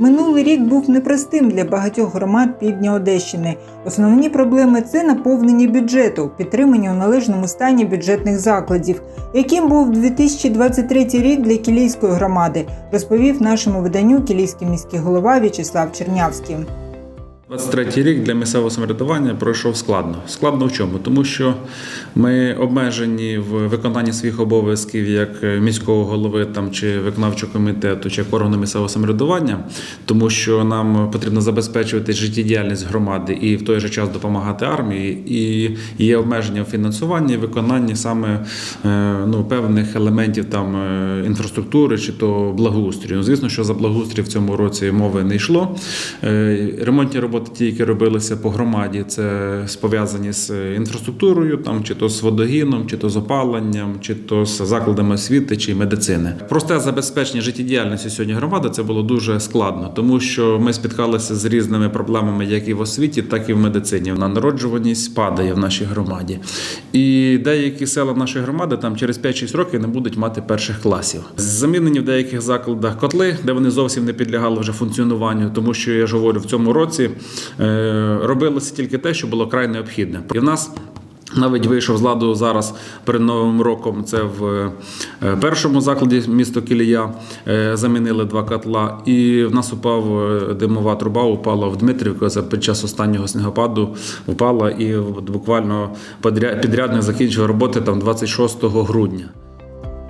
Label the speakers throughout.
Speaker 1: Минулий рік був непростим для багатьох громад півдня Одещини. Основні проблеми це наповнення бюджету, підтримання у належному стані бюджетних закладів, яким був 2023 рік для Кілійської громади, розповів нашому виданню Кілійський міський голова В'ячеслав Чернявський.
Speaker 2: 23 рік для місцевого самоврядування пройшов складно. Складно в чому? Тому що ми обмежені в виконанні своїх обов'язків як міського голови там чи виконавчого комітету, чи як органу місцевого самоврядування, тому що нам потрібно забезпечувати життєдіяльність громади і в той же час допомагати армії. І є обмеження в фінансуванні, виконанні саме е, ну, певних елементів там е, інфраструктури чи то благоустрою. Ну, Звісно, що за благоустрій в цьому році мови не йшло. Е, Ремонтні роботи, ті, які робилися по громаді, це пов'язані з інфраструктурою, там чи то з водогіном, чи то з опаленням, чи то з закладами освіти чи медицини. Просте забезпечення життєдіяльності сьогодні громади це було дуже складно, тому що ми спіткалися з різними проблемами, як і в освіті, так і в медицині. На народжуваність падає в нашій громаді. І деякі села нашої громади там через 5-6 років не будуть мати перших класів. Замінені в деяких закладах котли, де вони зовсім не підлягали вже функціонуванню, тому що я ж говорю, в цьому році е, робилося тільки те, що було край необхідне. І в нас навіть вийшов з ладу зараз перед новим роком. Це в е, першому закладі місто Кілія е, замінили два котла, і в нас упав е, димова труба, упала в Дмитрівку. Це під час останнього снігопаду упала, і буквально підрядник закінчив роботи там 26 грудня.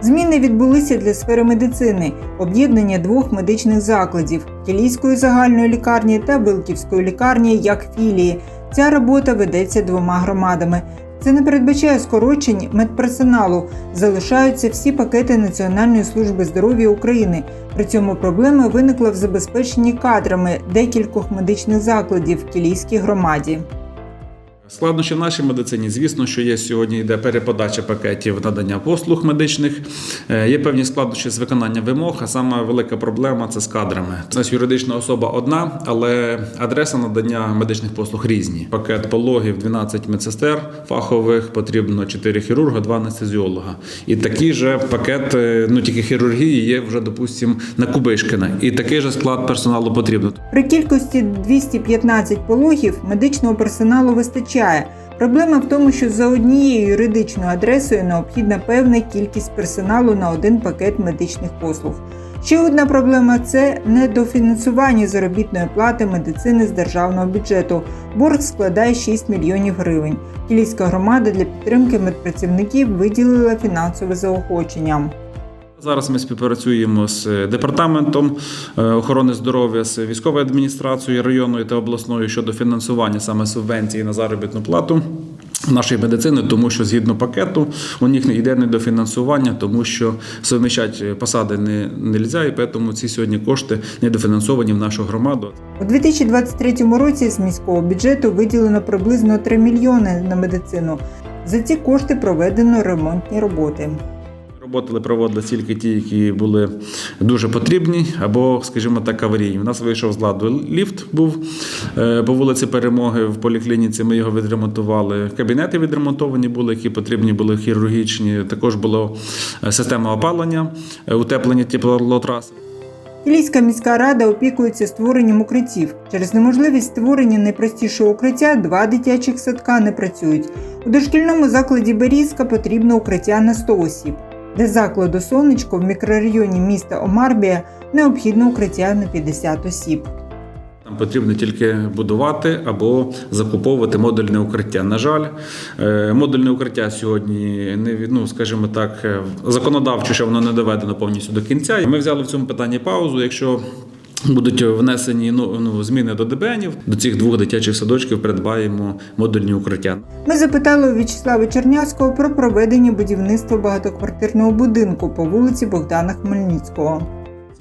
Speaker 1: Зміни відбулися для сфери медицини, об'єднання двох медичних закладів Кілійської загальної лікарні та Билківської лікарні як філії. Ця робота ведеться двома громадами. Це не передбачає скорочень медперсоналу. Залишаються всі пакети Національної служби здоров'я України. При цьому проблема виникла в забезпеченні кадрами декількох медичних закладів в Кілійській громаді.
Speaker 2: Складнощі в нашій медицині, звісно, що є сьогодні йде переподача пакетів надання послуг медичних. Е, Є певні складнощі з виконанням вимог, а сама велика проблема це з кадрами. У нас юридична особа одна, але адреса надання медичних послуг різні. Пакет пологів 12 медсестер фахових, потрібно 4 хірурга, 2 анестезіолога. І такий же пакет, е, ну тільки хірургії, є вже, допустимо, на Кубишкина. І такий же склад персоналу потрібно.
Speaker 1: При кількості 215 пологів медичного персоналу вистачає. Проблема в тому, що за однією юридичною адресою необхідна певна кількість персоналу на один пакет медичних послуг. Ще одна проблема це недофінансування заробітної плати медицини з державного бюджету. Борг складає 6 мільйонів гривень. Кілійська громада для підтримки медпрацівників виділила фінансове заохочення.
Speaker 2: Зараз ми співпрацюємо з департаментом е, охорони здоров'я, з військовою адміністрацією районною та обласною щодо фінансування саме субвенції на заробітну плату нашої медицини, тому що згідно пакету у них не йде недофінансування, тому що совміщати посади не, не можна, і тому ці сьогодні кошти недофінансовані в нашу громаду.
Speaker 1: У 2023 році з міського бюджету виділено приблизно 3 мільйони на медицину. За ці кошти проведено ремонтні роботи.
Speaker 2: Роботи проводили тільки ті, які були дуже потрібні, або, скажімо так, аварійні. У нас вийшов з ладу ліфт, був е, по вулиці Перемоги в поліклініці. Ми його відремонтували. Кабінети відремонтовані були, які потрібні були хірургічні. Також була система опалення, е, утеплення теплотраси.
Speaker 1: Кілійська міська рада опікується створенням укриттів. Через неможливість створення найпростішого укриття два дитячих садка не працюють. У дошкільному закладі Берізка потрібно укриття на 100 осіб. Для закладу Сонечко в мікрорайоні міста Омарбія необхідно укриття на 50 осіб.
Speaker 2: Там потрібно тільки будувати або закуповувати модульне укриття. На жаль, е, модульне укриття сьогодні не ну, скажімо так, е, законодавчо, що воно не доведено повністю до кінця. Ми взяли в цьому питанні паузу. Якщо будуть внесені ну, ну, зміни до ДБНів, до цих двох дитячих садочків придбаємо модульні укриття.
Speaker 1: Ми запитали у В'ячеслава Чернявського про проведення будівництва багатоквартирного будинку по вулиці Богдана Хмельницького.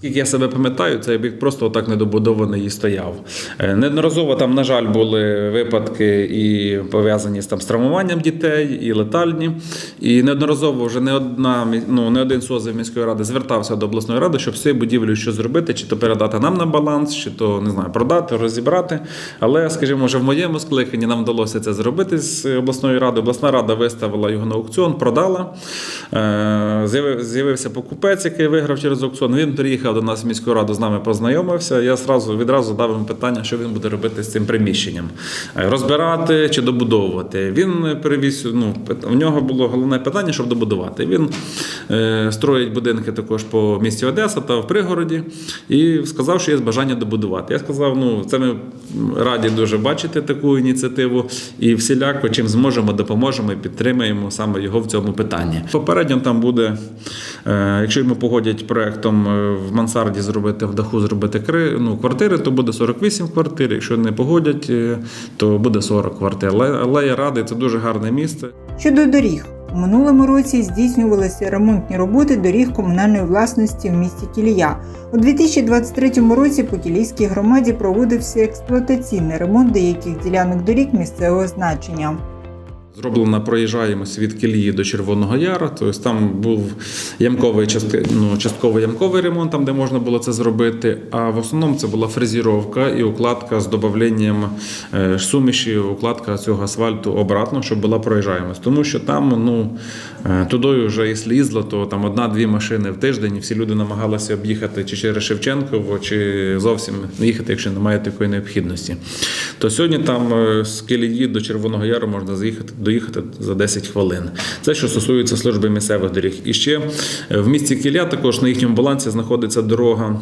Speaker 2: Скільки я себе пам'ятаю, цей об'єкт просто отак недобудований і стояв. Е, Неодноразово там, на жаль, були випадки і пов'язані з там травмуванням дітей, і летальні. І неодноразово вже не одна ну, не один созив міської ради звертався до обласної ради, щоб цією будівлею що зробити, чи то передати нам на баланс, чи то не знаю, продати, розібрати. Але, скажімо, вже в моєму скликанні нам вдалося це зробити з обласною радою. Обласна рада виставила його на аукціон, продала. Е, З'явився покупець, який виграв через аукціон. Він приїхав до нас в міську раду з нами познайомився. Я зразу відразу дав йому питання, що він буде робити з цим приміщенням: Е, розбирати чи добудовувати. Він привіз. Ну у нього було головне питання, щоб добудувати. Він е, строїть будинки також по місті Одеса та в пригороді, і сказав, що є бажання добудувати. Я сказав: ну це ми раді дуже бачити таку ініціативу, і всіляко чим зможемо, допоможемо і підтримаємо саме його в цьому питанні. Попередньо там буде, е, якщо йому погодять проектом е, мансарді зробити в даху, зробити кри, ну, квартири, то буде 48 квартир. Якщо не погодять, е, то буде 40 квартир. Але, але я радий, це дуже гарне місце.
Speaker 1: Щодо доріг. У минулому році здійснювалися ремонтні роботи доріг комунальної власності в місті Кілія. У 2023 році по Кілійській громаді проводився експлуатаційний ремонт деяких ділянок доріг місцевого значення.
Speaker 2: Зроблена проїжджаємося від Кілії до Червоного Яру. Тобто там був ямковий ну, частковий ямковий ремонт, там де можна було це зробити. А в основному це була фрезеровка і укладка з додаванням е, суміші, укладка цього асфальту обратно, щоб була проїжджаємость. Тому що там ну е, тудою вже якщо їздило, то там одна-дві машини в тиждень, і всі люди намагалися об'їхати чи через Шевченково, чи зовсім їхати, якщо немає такої необхідності. То сьогодні там е, з Кілії до Червоного Яру можна заїхати доїхати за 10 хвилин. Це що стосується служби місцевих доріг. І ще е, в місті Кілля також на їхньому балансі знаходиться дорога.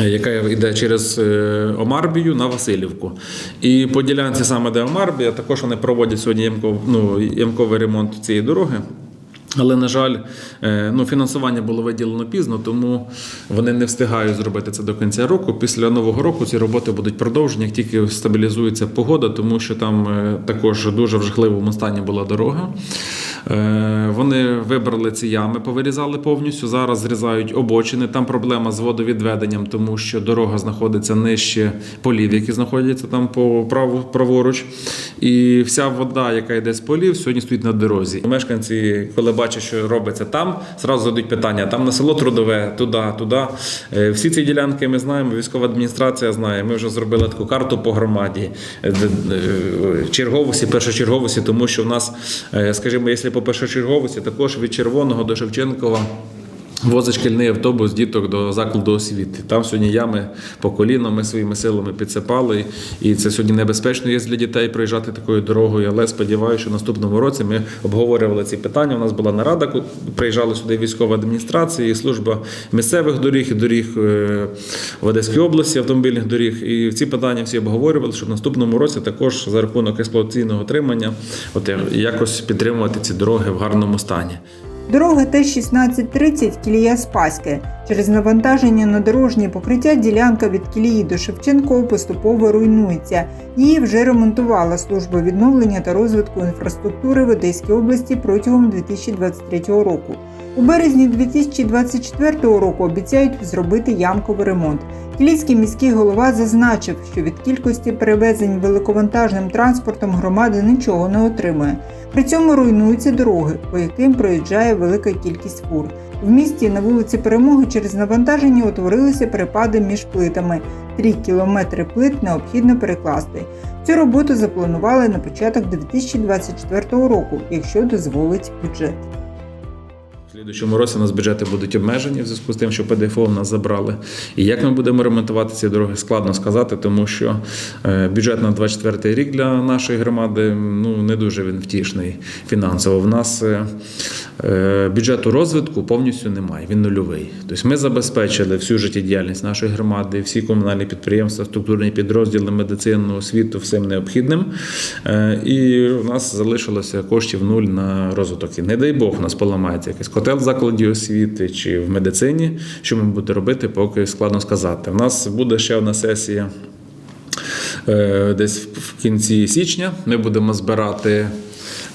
Speaker 2: е, Яка йде через е, Омарбію на Васильівку. І по ділянці саме де Омарбія, також вони проводять сьогодні ямков, ну, ямковий ремонт цієї дороги. Але, на жаль, е, ну, фінансування було виділено пізно, тому вони не встигають зробити це до кінця року. Після нового року ці роботи будуть продовжені, як тільки стабілізується погода, тому що там е, також дуже в жахливому стані була дорога. Е, Вони вибрали ці ями, повирізали повністю. Зараз зрізають обочини. Там проблема з водовідведенням, тому що дорога знаходиться нижче полів, які знаходяться там по праву праворуч. І вся вода, яка йде з полів, сьогодні стоїть на дорозі. Мешканці, коли бачать, що робиться там, зразу задають питання: там на село трудове, туди, туди. Е, Всі ці ділянки ми знаємо. Військова адміністрація знає. Ми вже зробили таку карту по громаді е, черговості, першочерговості, тому що в нас, скажімо, якщо по першочерговості, також від Червоного до Шевченкова. Возить шкільний автобус діток до закладу освіти. Там сьогодні ями по коліно ми своїми силами підсипали. І це сьогодні небезпечно є для дітей проїжджати такою дорогою. Але сподіваюся, що наступному році ми обговорювали ці питання. У нас була нарада, приїжджали сюди військова адміністрація, і служба місцевих доріг, і доріг е, в Одеській області, автомобільних доріг. І ці питання всі обговорювали, щоб в наступному році також за рахунок експлуатаційного отримання от е, якось підтримувати ці дороги в гарному стані.
Speaker 1: Дорога Т-1630 Кілія Спаське. Через навантаження на дорожнє покриття ділянка від Кілії до Шевченкова поступово руйнується. Її вже ремонтувала служба відновлення та розвитку інфраструктури в Одеській області протягом 2023 року. У березні 2024 року обіцяють зробити ямковий ремонт. Кілійський міський голова зазначив, що від кількості перевезень великовантажним транспортом громади нічого не отримує. При цьому руйнуються дороги, по яким проїжджає велика кількість фур. В місті на вулиці Перемоги через навантаження утворилися перепади між плитами. Три кілометри плит необхідно перекласти. Цю роботу запланували на початок 2024 року, якщо дозволить бюджет.
Speaker 2: В слідуючому році у нас бюджети будуть обмежені в зв'язку з тим, що ПДФО в нас забрали. І як ми будемо ремонтувати ці дороги, складно сказати, тому що е, бюджет на 24 рік для нашої громади ну не дуже він втішний фінансово. В нас е, е, бюджету розвитку повністю немає. Він нульовий. Тобто ми забезпечили всю життєдіяльність нашої громади, всі комунальні підприємства, структурні підрозділи, медицину, освіту, всім необхідним. І у нас залишилося коштів нуль на розвиток. І не дай Бог, у нас поламається якийсь котел в закладі освіти чи в медицині. Що ми будемо робити, поки складно сказати. У нас буде ще одна сесія е, десь в кінці січня. Ми будемо збирати.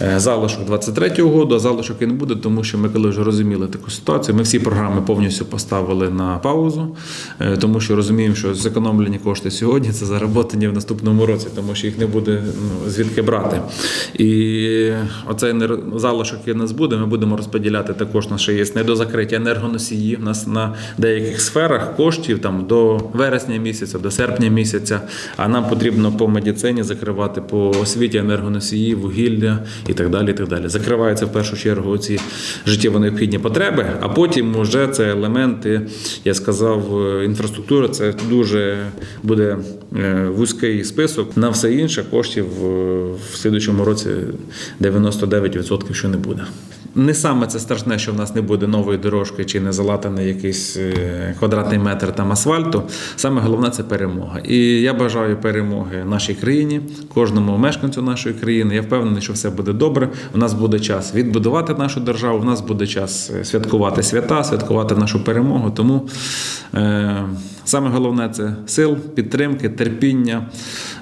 Speaker 2: Е, Залишок 23-го року, а залишок і не буде, тому що ми коли вже розуміли таку ситуацію, ми всі програми повністю поставили на паузу, е, тому що розуміємо, що зекономлені кошти сьогодні це заработані в наступному році, тому що їх не буде ну, звідки брати. І оцей залишок, у нас буде, ми будемо розподіляти також. Нас ще є недозакриття енергоносії. У нас на деяких сферах коштів там до вересня місяця, до серпня місяця. А нам потрібно по медицині закривати по освіті енергоносії, вугілля і так далі. і так далі. Закриваються в першу чергу ці життєво необхідні потреби, а потім вже це елементи, я сказав, інфраструктура це дуже буде е, вузький список. На все інше коштів е, в слідучому році 99% що не буде. Не саме це страшне, що в нас не буде нової дорожки чи не залатаний якийсь е, квадратний метр там асфальту. Саме головне це перемога. І я бажаю перемоги нашій країні, кожному мешканцю нашої країни. Я впевнений, що все буде добре. У нас буде час відбудувати нашу державу. У нас буде час е, святкувати свята, святкувати нашу перемогу. Тому е, саме головне це сил, підтримки, терпіння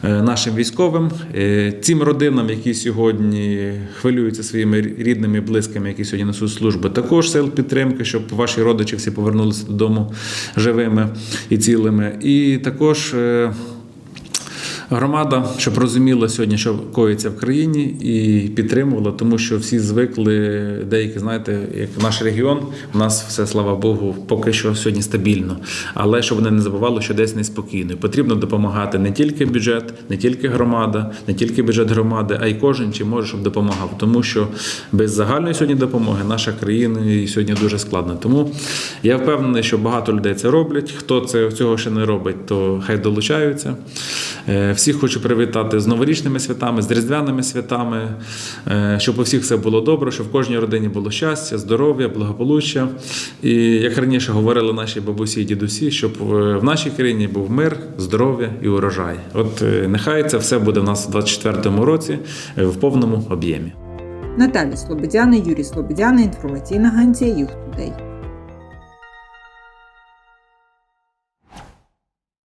Speaker 2: е, нашим військовим, е, цим родинам, які сьогодні хвилюються своїми рідними близькими, які сьогодні несуть службу, також сил підтримки, щоб ваші родичі всі повернулися додому живими і цілими. І також. Е, Громада, щоб розуміла сьогодні, що коїться в країні, і підтримувала, тому що всі звикли, деякі, знаєте, як наш регіон, у нас все, слава Богу, поки що сьогодні стабільно. Але щоб вони не забували, що десь неспокійно. Потрібно допомагати не тільки бюджет, не тільки громада, не тільки бюджет громади, а й кожен чи може, щоб допомагав. Тому що без загальної сьогодні допомоги наша країна сьогодні дуже складна. Тому я впевнений, що багато людей це роблять. Хто це цього ще не робить, то хай долучаються. Всіх хочу привітати з новорічними святами, з різдвяними святами, е, щоб у всіх все було добре, щоб в кожній родині було щастя, здоров'я, благополуччя. І як раніше говорили наші бабусі і дідусі, щоб е, в нашій країні був мир, здоров'я і урожай. От е, нехай це все буде в нас у 2024 році в повному об'ємі.
Speaker 1: Наталя Слободяна, Юрій Слободяна, інформаційна агенція Юг Тудей.